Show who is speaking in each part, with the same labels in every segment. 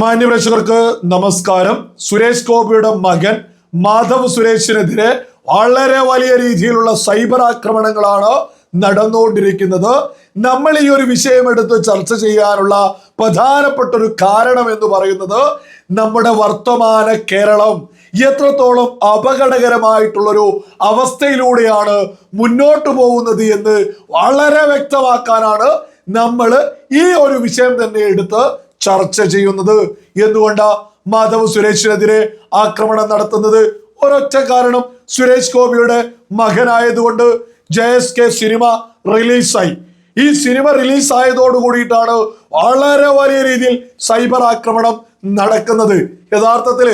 Speaker 1: മാന്യപ്രേക്ഷകർക്ക് നമസ്കാരം. സുരേഷ് ഗോപിയുടെ മകൻ മാധവ് സുരേഷിനെതിരെ വളരെ വലിയ രീതിയിലുള്ള സൈബർ ആക്രമണങ്ങളാണ് നടന്നുകൊണ്ടിരിക്കുന്നത്. നമ്മൾ ഈ ഒരു വിഷയം എടുത്ത് ചർച്ച ചെയ്യാനുള്ള പ്രധാനപ്പെട്ട ഒരു കാരണം എന്ന് പറയുന്നത് നമ്മുടെ വർത്തമാന കേരളം. എത്രത്തോളം അപകടകരമായിട്ടുള്ളൊരു അവസ്ഥയിലൂടെയാണ് മുന്നോട്ട് പോകുന്നത് എന്ന് വളരെ വ്യക്തമാക്കാനാണ് നമ്മൾ ഈ ഒരു വിഷയം തന്നെ എടുത്ത് ചർച്ച ചെയ്യുന്നത്. എന്തുകൊണ്ട് മാധവ് സുരേഷിനെതിരെ ആക്രമണം നടത്തുന്നത്? ഒരൊറ്റ കാരണം സുരേഷ് ഗോപിയുടെ മകനായതുകൊണ്ട് ജെ എസ് കെ സിനിമ റിലീസായി. ഈ സിനിമ റിലീസ് ആയതോട് കൂടിയിട്ടാണ് വളരെ വലിയ രീതിയിൽ സൈബർ ആക്രമണം നടക്കുന്നത്. യഥാർത്ഥത്തിൽ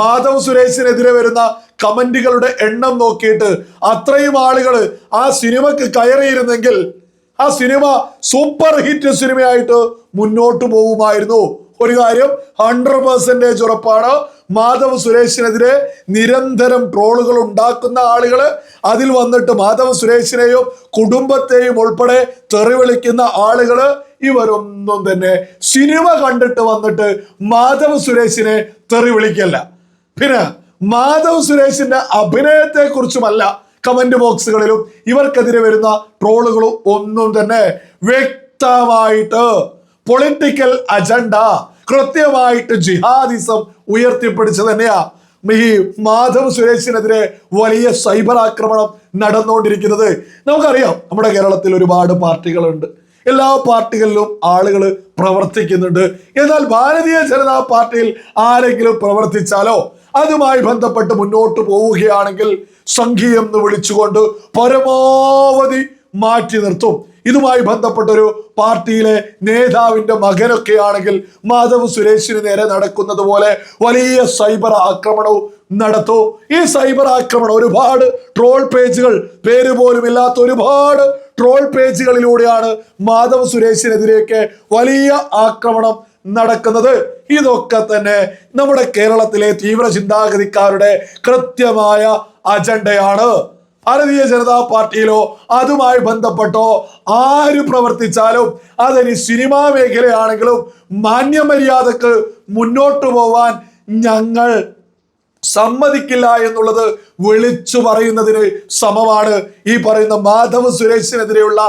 Speaker 1: മാധവ് സുരേഷിനെതിരെ വരുന്ന കമന്റുകളുടെ എണ്ണം നോക്കിയിട്ട് അത്രയും ആളുകൾ ആ സിനിമക്ക് കയറിയിരുന്നെങ്കിൽ ആ സിനിമ സൂപ്പർ ഹിറ്റ് സിനിമയായിട്ട് മുന്നോട്ട് പോകുമായിരുന്നു. ഒരു കാര്യം ഹൺഡ്രഡ് പെർസെന്റേജ് ഉറപ്പാണ്. മാധവ് സുരേഷിനെതിരെ നിരന്തരം ട്രോളുകൾ ഉണ്ടാക്കുന്ന ആളുകൾ അതിൽ വന്നിട്ട് മാധവ് സുരേഷിനെയും കുടുംബത്തെയും ഉൾപ്പെടെ തെറിവിളിക്കുന്ന ആളുകൾ ഇവരൊന്നും തന്നെ സിനിമ കണ്ടിട്ട് വന്നിട്ട് മാധവ് സുരേഷിനെ തെറി വിളിക്കല്ല പിന്നെ മാധവ് സുരേഷിന്റെ അഭിനയത്തെ കുറിച്ചുമല്ല കമന്റ് ബോക്സുകളിലും ഇവർക്കെതിരെ വരുന്ന ട്രോളുകളും ഒന്നും തന്നെ വ്യക്തമായിട്ട് പൊളിറ്റിക്കൽ അജണ്ട കൃത്യമായിട്ട് ജിഹാദിസം ഉയർത്തിപ്പിടിച്ച് തന്നെയാ. ഈ മാധവ് സുരേഷിനെതിരെ വലിയ സൈബർ ആക്രമണം നടന്നുകൊണ്ടിരിക്കുന്നത്. നമുക്കറിയാം നമ്മുടെ കേരളത്തിൽ ഒരുപാട് പാർട്ടികളുണ്ട്. എല്ലാ പാർട്ടികളിലും ആളുകൾ പ്രവർത്തിക്കുന്നുണ്ട്. എന്നാൽ ഭാരതീയ ജനതാ പാർട്ടിയിൽ ആരെങ്കിലും പ്രവർത്തിച്ചാലോ അതുമായി ബന്ധപ്പെട്ട് മുന്നോട്ട് പോവുകയാണെങ്കിൽ സംഘീയം എന്ന് വിളിച്ചുകൊണ്ട് പരമാവധി മാറ്റി നിർത്തും. ഇതുമായി ബന്ധപ്പെട്ട ഒരു പാർട്ടിയിലെ നേതാവിന്റെ മകനൊക്കെ ആണെങ്കിൽ മാധവ് സുരേഷിന് നേരെ നടക്കുന്നത് പോലെ വലിയ സൈബർ ആക്രമണവും നടത്തൂ. ഈ സൈബർ ആക്രമണം ഒരുപാട് ട്രോൾ പേജുകൾ പേര് പോലും ഇല്ലാത്ത ഒരുപാട് ട്രോൾ പേജുകളിലൂടെയാണ് മാധവ് സുരേഷിനെതിരെയൊക്കെ വലിയ ആക്രമണം നടക്കുന്നത്. ഇതൊക്കെ തന്നെ നമ്മുടെ കേരളത്തിലെ തീവ്ര ചിന്താഗതിക്കാരുടെ കൃത്യമായ അജണ്ടയാണ്. ഭാരതീയ ജനതാ പാർട്ടിയിലോ അതുമായി ബന്ധപ്പെട്ടോ ആര് പ്രവർത്തിച്ചാലും അതിന് സിനിമാ മേഖലയാണെങ്കിലും മാന്യമര്യാദക്ക് മുന്നോട്ട് പോവാൻ ഞങ്ങൾ സമ്മതിക്കില്ല എന്നുള്ളത് വിളിച്ചു പറയുന്നതിന് സമമാണ് ഈ പറയുന്ന മാധവ് സുരേഷിനെതിരെയുള്ള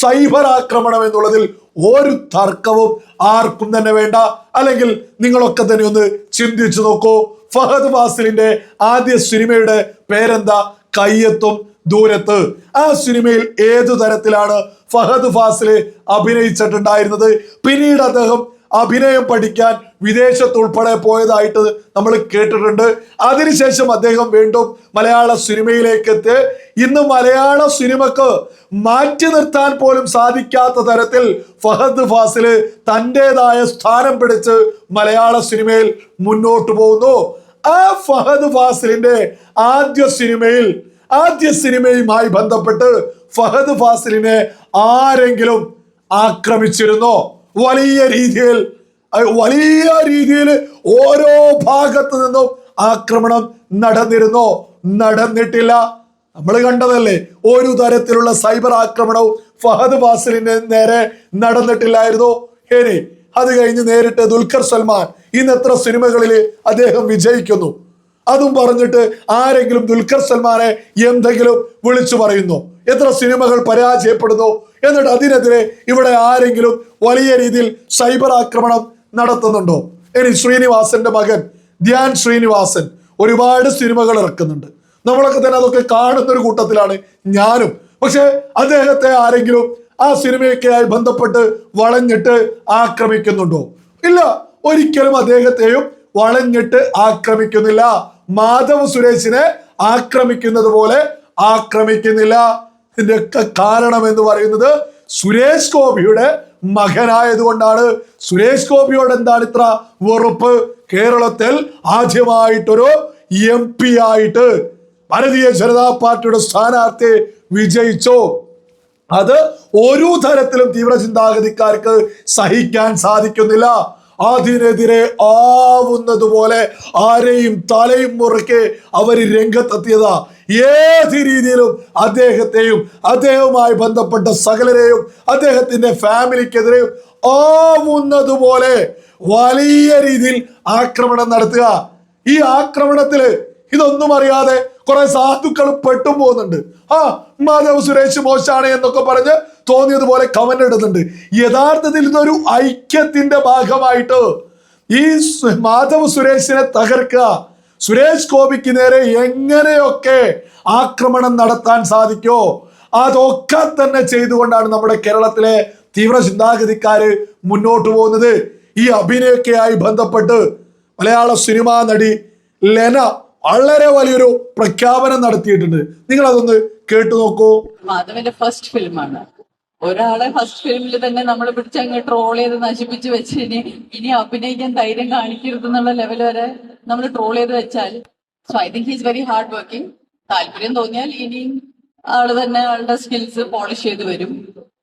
Speaker 1: സൈബർ ആക്രമണം എന്നുള്ളതിൽ ഒരു തർക്കവും ആർക്കും തന്നെ വേണ്ട. അല്ലെങ്കിൽ നിങ്ങളൊക്കെ തന്നെ ഒന്ന് ചിന്തിച്ചു നോക്കൂ. ഫഹദ് ഫാസിലിന്റെ ആദ്യ സിനിമയുടെ പേരെന്താ? കയ്യെത്തും ദൂരത്ത്. ആ സിനിമയിൽ ഏതു തരത്തിലാണ് ഫഹദ് ഫാസിൽ അഭിനയിച്ചിട്ടുണ്ടായിരുന്നത്? പിന്നീട് അദ്ദേഹം അഭിനയം പഠിക്കാൻ വിദേശത്ത് ഉൾപ്പെടെ പോയതായിട്ട് നമ്മൾ കേട്ടിട്ടുണ്ട്. അതിനുശേഷം അദ്ദേഹം വീണ്ടും മലയാള സിനിമയിലേക്ക് എത്തി ഇന്ന് മലയാള സിനിമക്ക് മാറ്റി നിർത്താൻ പോലും സാധിക്കാത്ത തരത്തിൽ ഫഹദ് ഫാസിൽ തന്റെതായ സ്ഥാനം പിടിച്ച് മലയാള സിനിമയിൽ മുന്നോട്ട് പോകുന്നു. ആ ഫഹദ് ഫാസിലിന്റെ ആദ്യ സിനിമയിൽ ആദ്യ സിനിമയുമായി ബന്ധപ്പെട്ട് ഫഹദ് ഫാസിലിനെ ആരെങ്കിലും ആക്രമിച്ചിരുന്നോ? വലിയ രീതിയിൽ വലിയ രീതിയിൽ ഓരോ ഭാഗത്തു നിന്നും ആക്രമണം നടന്നിരുന്നു. നടന്നിട്ടില്ല. നമ്മൾ കണ്ടതല്ലേ ഒരു തരത്തിലുള്ള സൈബർ ആക്രമണവും ഫഹദ് ഫാസിലിന് നേരെ നടന്നിട്ടില്ലായിരുന്നു. ഇനി അത് കഴിഞ്ഞ് നേരിട്ട് ദുൽഖർ സൽമാൻ ഇന്ന് എത്ര സിനിമകളിൽ അദ്ദേഹം വിജയിക്കുന്നു. അതും പറഞ്ഞിട്ട് ആരെങ്കിലും ദുൽഖർ സൽമാനെ എന്തെങ്കിലും വിളിച്ചു പറയുന്നു. എത്ര സിനിമകൾ പരാജയപ്പെടുന്നു. എന്നിട്ട് അതിനെതിരെ ഇവിടെ ആരെങ്കിലും വലിയ രീതിയിൽ സൈബർ ആക്രമണം നടത്തുന്നുണ്ടോ? ഇനി ശ്രീനിവാസന്റെ മകൻ ധ്യാൻ ശ്രീനിവാസൻ ഒരുപാട് സിനിമകൾ ഇറക്കുന്നുണ്ട്. നമ്മളൊക്കെ തന്നെ അതൊക്കെ കാണുന്ന ഒരു കൂട്ടത്തിലാണ് ഞാനും. പക്ഷെ അദ്ദേഹത്തെ ആരെങ്കിലും ആ സിനിമയൊക്കെയായി ബന്ധപ്പെട്ട് വളഞ്ഞിട്ട് ആക്രമിക്കുന്നുണ്ടോ? ഇല്ല. ഒരിക്കലും അദ്ദേഹത്തെയും വളഞ്ഞിട്ട് ആക്രമിക്കുന്നില്ല. മാധവ് സുരേഷിനെ ആക്രമിക്കുന്നത് പോലെ ആക്രമിക്കുന്നില്ല. ഇതിന്റെയൊക്കെ കാരണം എന്ന് പറയുന്നത് സുരേഷ് ഗോപിയുടെ മകനായതുകൊണ്ടാണ്. സുരേഷ് ഗോപിയോട് എന്താണ് ഇത്ര വെറുപ്പ്? കേരളത്തിൽ ആദ്യമായിട്ടൊരു എം പി ആയിട്ട് ഭാരതീയ ജനതാ പാർട്ടിയുടെ സ്ഥാനാർത്ഥി വിജയിച്ചു. അത് ഒരു തരത്തിലും തീവ്ര ചിന്താഗതിക്കാർക്ക് സഹിക്കാൻ സാധിക്കുന്നില്ല. അതിനെതിരെ ആവുന്നത് പോലെ ആരെയും തലയും മുറക്കെ അവർ രംഗത്തെത്തിയതാ. ഏത് രീതിയിലും അദ്ദേഹത്തെയും അദ്ദേഹവുമായി ബന്ധപ്പെട്ട സകലരെയും അദ്ദേഹത്തിന്റെ ഫാമിലിക്കെതിരെയും ഓവുന്നതുപോലെ വലിയ രീതിയിൽ ആക്രമണം നടത്തുക. ഈ ആക്രമണത്തിൽ ഇതൊന്നും അറിയാതെ കുറെ സാധുക്കൾ പെട്ടും പോകുന്നുണ്ട്. ആ മാധവ് സുരേഷ് മോശാണ് എന്നൊക്കെ പറഞ്ഞ് തോന്നിയതുപോലെ കമന്റ് ഇടുന്നുണ്ട്. യഥാർത്ഥത്തിൽ ഇതൊരു ഐക്യത്തിന്റെ ഭാഗമായിട്ട് ഈ മാധവ് സുരേഷിനെ തകർക്കുക. സുരേഷ് ഗോപിക്ക് നേരെ എങ്ങനെയൊക്കെ ആക്രമണം നടത്താൻ സാധിക്കോ? അതൊക്കെ തന്നെ ചെയ്തുകൊണ്ടാണ് നമ്മുടെ കേരളത്തിലെ തീവ്ര ചിന്താഗതിക്കാര് മുന്നോട്ട് പോകുന്നത്. ഈ അഭിനയൊക്കെയായി ബന്ധപ്പെട്ട് മലയാള സിനിമാ നടി ലെന വളരെ വലിയൊരു പ്രഖ്യാപനം നടത്തിയിട്ടുണ്ട്. നിങ്ങൾ അതൊന്ന് കേട്ടു നോക്കൂ.
Speaker 2: മാധവന്റെ ഫസ്റ്റ് ഫിലിമാണ് ഒരാളെ ഫസ്റ്റ് ഫിലിമിൽ തന്നെ നമ്മൾ പിടിച്ചങ്ങ് ട്രോൾ ചെയ്ത് നശിപ്പിച്ചു വെച്ച് ഇനി ഇനി അഭിനയിക്കാൻ ധൈര്യം കാണിക്കരുത് എന്നുള്ള ലെവൽ വരെ നമ്മൾ ട്രോൾ ചെയ്ത് വെച്ചാൽ so I think his very hard working താല്പര്യം തോന്നിയാൽ ഇനിയും ആൾ തന്നെ ആളുടെ സ്കിൽസ് പോളിഷ് ചെയ്ത് വരും.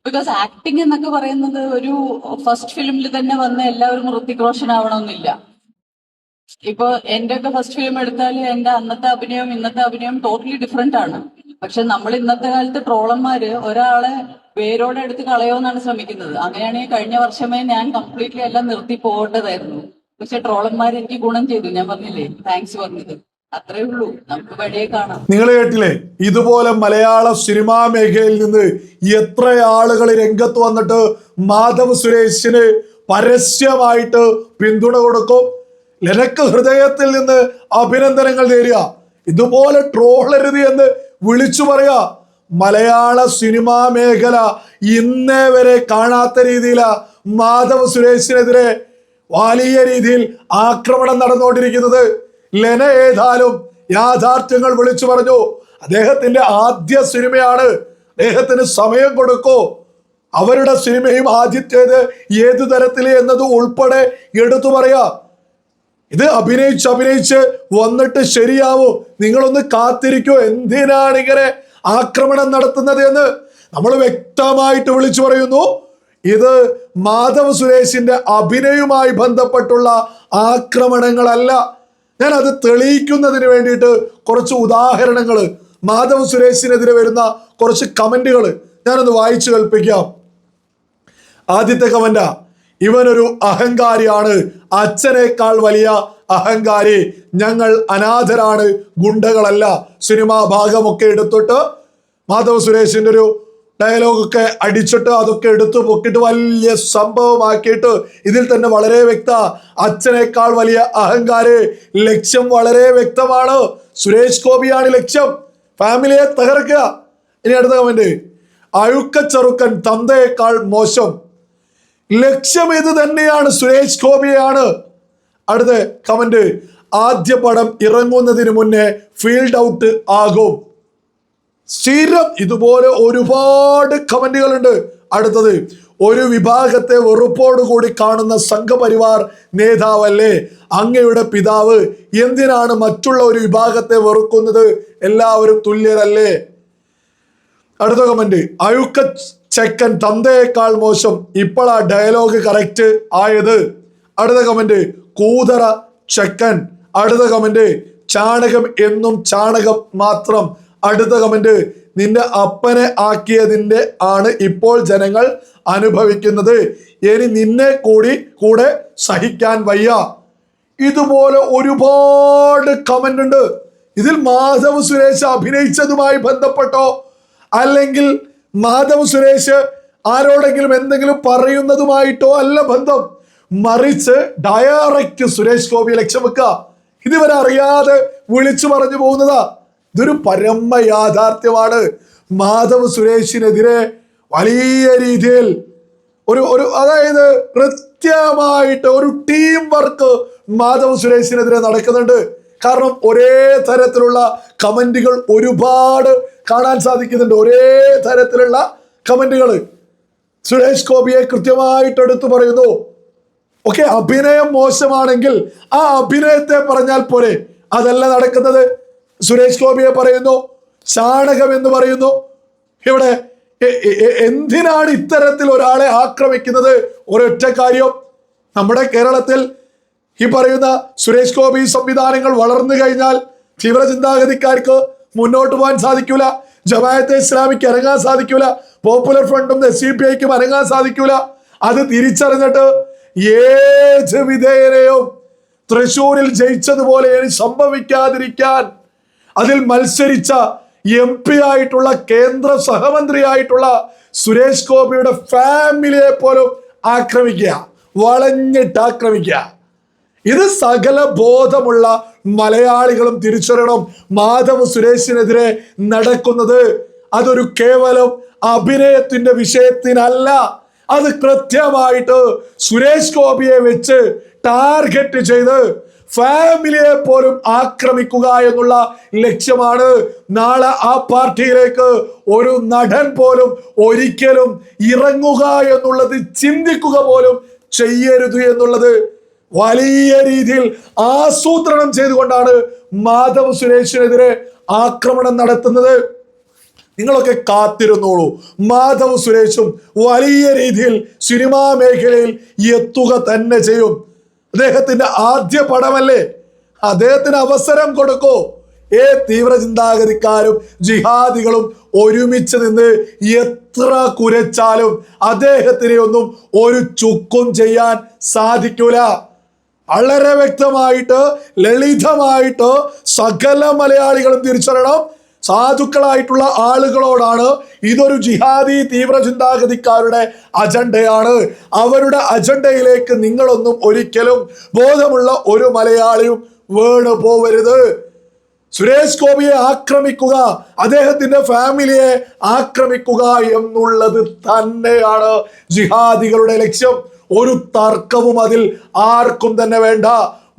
Speaker 2: ബിക്കോസ് ആക്ടിങ് എന്നൊക്കെ പറയുന്നത് ഒരു ഫസ്റ്റ് ഫിലിമിൽ തന്നെ വന്ന എല്ലാവരും ഋത്തിക് റോഷൻ ആവണമെന്നില്ല. ഇപ്പൊ എന്റെ ഒക്കെ ഫസ്റ്റ് ഫിലിം എടുത്താൽ എന്റെ അന്നത്തെ അഭിനയം ഇന്നത്തെ അഭിനയം ടോട്ടലി ഡിഫറെന്റ് ആണ്. പക്ഷെ നമ്മൾ ഇന്നത്തെ കാലത്ത് ട്രോളന്മാര് ഒരാളെ വേരോടെ എടുത്ത് കളയോന്നാണ് ശ്രമിക്കുന്നത്. അങ്ങനെയാണെങ്കിൽ കഴിഞ്ഞ വർഷമേ ഞാൻ കംപ്ലീറ്റ്ലി എല്ലാം നിർത്തി പോകേണ്ടതായിരുന്നു. പക്ഷെ ട്രോളന്മാർ എനിക്ക് ഗുണം ചെയ്തു. ഞാൻ പറഞ്ഞില്ലേ താങ്ക്സ് പറഞ്ഞത്. അത്രേ ഉള്ളൂ. നമുക്ക് വഴിയെ കാണാം.
Speaker 1: നിങ്ങൾ കേട്ടില്ലേ? ഇതുപോലെ മലയാള സിനിമാ മേഖലയിൽ നിന്ന് എത്ര ആളുകൾ രംഗത്ത് വന്നിട്ട് മാധവ് സുരേഷിന് പരസ്യമായിട്ട് പിന്തുണ കൊടുക്കും? നിനക്ക് ഹൃദയത്തിൽ നിന്ന് അഭിനന്ദനങ്ങൾ നേരിയ ഇതുപോലെ ട്രോളരുത് എന്ന് വിളിച്ചു പറയാ. മലയാള സിനിമാ മേഖല ഇന്നേ വരെ കാണാത്ത രീതിയിലാ മാധവ് സുരേഷിനെതിരെ വലിയ രീതിയിൽ ആക്രമണം നടന്നുകൊണ്ടിരിക്കുന്നത്. ലെന ഏതായാലും യാഥാർത്ഥ്യങ്ങൾ വിളിച്ചു പറഞ്ഞു. അദ്ദേഹത്തിന്റെ ആദ്യ സിനിമയാണ്. അദ്ദേഹത്തിന് സമയം കൊടുക്കൂ. അവരുടെ സിനിമയും ആദ്യത്തേത് ഏതു തരത്തിൽ എന്നത് ഉൾപ്പെടെ എടുത്തു പറയാ. ഇത് അഭിനയിച്ച് അഭിനയിച്ച് വന്നിട്ട് ശരിയാവൂ. നിങ്ങളൊന്ന് കാത്തിരിക്കൂ. എന്തിനാണ് ഇങ്ങനെ ആക്രമണം നടത്തുന്നത് എന്ന് നമ്മൾ വ്യക്തമായിട്ട് വിളിച്ചു പറയുന്നു. ഇത് മാധവ് സുരേഷിന്റെ അഭിനയവുമായി ബന്ധപ്പെട്ടുള്ള ആക്രമണങ്ങളല്ല. ഞാൻ അത് തെളിയിക്കുന്നതിന് വേണ്ടിയിട്ട് കുറച്ച് ഉദാഹരണങ്ങൾ മാധവ് സുരേഷിനെതിരെ വരുന്ന കുറച്ച് കമന്റുകൾ ഞാനൊന്ന് വായിച്ചു കൽപ്പിക്കാം ആദ്യത്തെ കമന്റ ഇവനൊരു അഹങ്കാരിയാണ്. അച്ഛനേക്കാൾ വലിയ അഹങ്കാരി. ഞങ്ങൾ അനാഥരാണ്. ഗുണ്ടകളല്ല. സിനിമാ ഭാഗമൊക്കെ എടുത്തിട്ട് മാധവ് സുരേഷിന്റെ ഒരു ഡയലോഗൊക്കെ അടിച്ചിട്ട് അതൊക്കെ എടുത്തു പൊക്കിട്ട് വലിയ സംഭവമാക്കിയിട്ട് ഇതിൽ തന്നെ വളരെ വ്യക്ത. അച്ഛനേക്കാൾ വലിയ അഹങ്കാരി ലക്ഷ്യം വളരെ വ്യക്തമാണ്. സുരേഷ് ഗോപിയാണ് ലക്ഷ്യം. ഫാമിലിയെ തകർക്കുക. ഇനി അടുത്ത കമന്റ് അഴുക്ക ചെറുക്കൻ തന്തയേക്കാൾ മോശം. ലക്ഷ്യം ഇത് തന്നെയാണ്. സുരേഷ് ഗോപിയാണ്. അടുത്ത കമന്റ് ആദ്യ പടം ഇറങ്ങുന്നതിന് മുന്നേ ഫീൽഡ് ഔട്ട് ആകും. സ്ഥിരം ഇതുപോലെ ഒരുപാട് കമന്റുകളുണ്ട്. അടുത്തത് ഒരു വിഭാഗത്തെ വെറുപ്പോടുകൂടി കാണുന്ന സംഘപരിവാർ നേതാവല്ലേ? അങ്ങയുടെ പിതാവ് എന്തിനാണ് മറ്റുള്ള ഒരു വിഭാഗത്തെ വെറുക്കുന്നത്? എല്ലാവരും തുല്യരല്ലേ? അടുത്ത കമന്റ് അഴുക്ക ചെക്കൻ തന്തയേക്കാൾ മോശം. ഇപ്പോൾ ആ ഡയലോഗ് കറക്റ്റ് ആയത്. അടുത്ത കമന്റ് കൂതറ ചെക്കൻ. അടുത്ത കമന്റ് ചാണകം എന്നും ചാണകം മാത്രം. അടുത്ത കമന്റ് നിന്റെ അപ്പനെ ആക്കിയതിന്റെ ആണ് ഇപ്പോൾ ജനങ്ങൾ അനുഭവിക്കുന്നത്. ഇനി നിന്നെ കൂടി കൂടെ സഹിക്കാൻ വയ്യ. ഇതുപോലെ ഒരുപാട് കമന്റ് ഉണ്ട്. ഇതിൽ മാധവ് സുരേഷ് അഭിനയിച്ചതുമായി ബന്ധപ്പെട്ടോ? അല്ലെങ്കിൽ മാധവ് സുരേഷ് ആരോടെങ്കിലും എന്തെങ്കിലും പറയുന്നതുമായിട്ടോ അല്ല ബന്ധം. മറിച്ച് ഡയറക്റ്റ് സുരേഷ് ഗോപി ലക്ഷ്യം വെക്കുക. ഇതുവരെ അറിയാതെ വിളിച്ചു പറഞ്ഞു പോകുന്നതാ. ഇതൊരു പരമ യാഥാർത്ഥ്യമാണ്. മാധവ് സുരേഷിനെതിരെ വലിയ രീതിയിൽ ഒരു ഒരു അതായത് കൃത്യമായിട്ട് ഒരു ടീം വർക്ക് മാധവ് സുരേഷിനെതിരെ നടക്കുന്നുണ്ട്. കാരണം ഒരേ തരത്തിലുള്ള കമന്റുകൾ ഒരുപാട് കാണാൻ സാധിക്കുന്നുണ്ട്. ഒരേ തരത്തിലുള്ള കമന്റുകൾ സുരേഷ് ഗോപിയെ കൃത്യമായിട്ട് എടുത്തു പറയുന്നു. ഓക്കെ അഭിനയം മോശമാണെങ്കിൽ ആ അഭിനയത്തെ പറഞ്ഞാൽ പോരെ. അതല്ല നടക്കുന്നത്. സുരേഷ് ഗോപിയെ പറയുന്നു ചാണകം എന്ന് പറയുന്നു. ഇവിടെ എന്തിനാണ് ഇത്തരത്തിൽ ഒരാളെ ആക്രമിക്കുന്നത്? ഒരൊറ്റ കാര്യം നമ്മുടെ കേരളത്തിൽ ഈ പറയുന്ന സുരേഷ് ഗോപി സംവിധാനങ്ങൾ വളർന്നു കഴിഞ്ഞാൽ തീവ്ര ചിന്താഗതിക്കാർക്ക് മുന്നോട്ട് പോകാൻ സാധിക്കൂല. ജമായത്തെ ഇസ്ലാമിക്ക് ഇറങ്ങാൻ സാധിക്കൂല. പോപ്പുലർ ഫ്രണ്ടും എസ് സി പി ഐക്കും ഇറങ്ങാൻ സാധിക്കൂല. അത് തിരിച്ചറിഞ്ഞിട്ട് ഏത് വിധേയനെയും തൃശൂരിൽ ജയിച്ചതുപോലെ സംഭവിക്കാതിരിക്കാൻ അതിൽ മത്സരിച്ച എം പി ആയിട്ടുള്ള കേന്ദ്ര സഹമന്ത്രിയായിട്ടുള്ള സുരേഷ് ഗോപിയുടെ ഫാമിലിയെ പോലും ആക്രമിക്കുക വളഞ്ഞിട്ട് ആക്രമിക്കുക. ഇത് സകല ബോധമുള്ള മലയാളികളും തിരിച്ചറിയണം. മാധവ് സുരേഷിനെതിരെ നടക്കുന്നത് അതൊരു കേവലം അഭിനയത്തിന്റെ വിഷയത്തിനല്ല. അത് കൃത്യമായിട്ട് സുരേഷ് ഗോപിയെ വെച്ച് ടാർഗറ്റ് ചെയ്ത് ഫാമിലിയെ പോലും ആക്രമിക്കുക എന്നുള്ള ലക്ഷ്യമാണ് നാളെ ആ പാർട്ടിയിലേക്ക് ഒരു നടൻ പോലും ഒരിക്കലും ഇറങ്ങുക എന്നുള്ളത് ചിന്തിക്കുക പോലും ചെയ്യരുത് എന്നുള്ളത് വലിയ രീതിയിൽ ആസൂത്രണം ചെയ്തുകൊണ്ടാണ് മാധവ് സുരേഷിനെതിരെ ആക്രമണം നടത്തുന്നത്. നിങ്ങളൊക്കെ കാത്തിരുന്നോളൂ. മാധവ് സുരേഷും വലിയ രീതിയിൽ സിനിമാ മേഖലയിൽ എത്തുക തന്നെ ചെയ്യും. അദ്ദേഹത്തിന്റെ ആദ്യ പടമല്ലേ? അദ്ദേഹത്തിന് അവസരം കൊടുക്കൂ. ഏ തീവ്ര ചിന്താഗതിക്കാരും ജിഹാദികളും ഒരുമിച്ച് നിന്ന് എത്ര കുരച്ചാലും അദ്ദേഹത്തിനെ ഒന്നും ഒരു ചുക്കും ചെയ്യാൻ സാധിക്കൂല. വളരെ വ്യക്തമായിട്ട് ലളിതമായിട്ട് സകല മലയാളികളും തിരിച്ചറിയണം. സാധുക്കളായിട്ടുള്ള ആളുകളോടാണ് ഇതൊരു ജിഹാദി തീവ്ര ചിന്താഗതിക്കാരുടെ അജണ്ടയാണ്. അവരുടെ അജണ്ടയിലേക്ക് നിങ്ങളൊന്നും ഒരിക്കലും ബോധമുള്ള ഒരു മലയാളിയും വീണ് പോവരുത്. സുരേഷ് ഗോപിയെ ആക്രമിക്കുക അദ്ദേഹത്തിന്റെ ഫാമിലിയെ ആക്രമിക്കുക എന്നുള്ളത് തന്നെയാണ് ജിഹാദികളുടെ ലക്ഷ്യം. ഒരു തർക്കവും അതിൽ ആർക്കും തന്നെ വേണ്ട.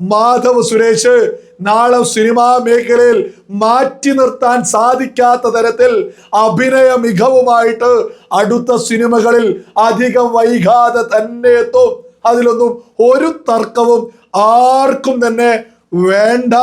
Speaker 1: മാധവ് സുരേഷ് നാളെ സിനിമാ മേഖലയിൽ മാറ്റി നിർത്താൻ സാധിക്കാത്ത തരത്തിൽ അഭിനയ മികവുമായിട്ട് അടുത്ത സിനിമകളിൽ അധികം വൈകാതെ തന്നെ എത്തും. അതിലൊന്നും ഒരു തർക്കവും ആർക്കും തന്നെ വേണ്ട.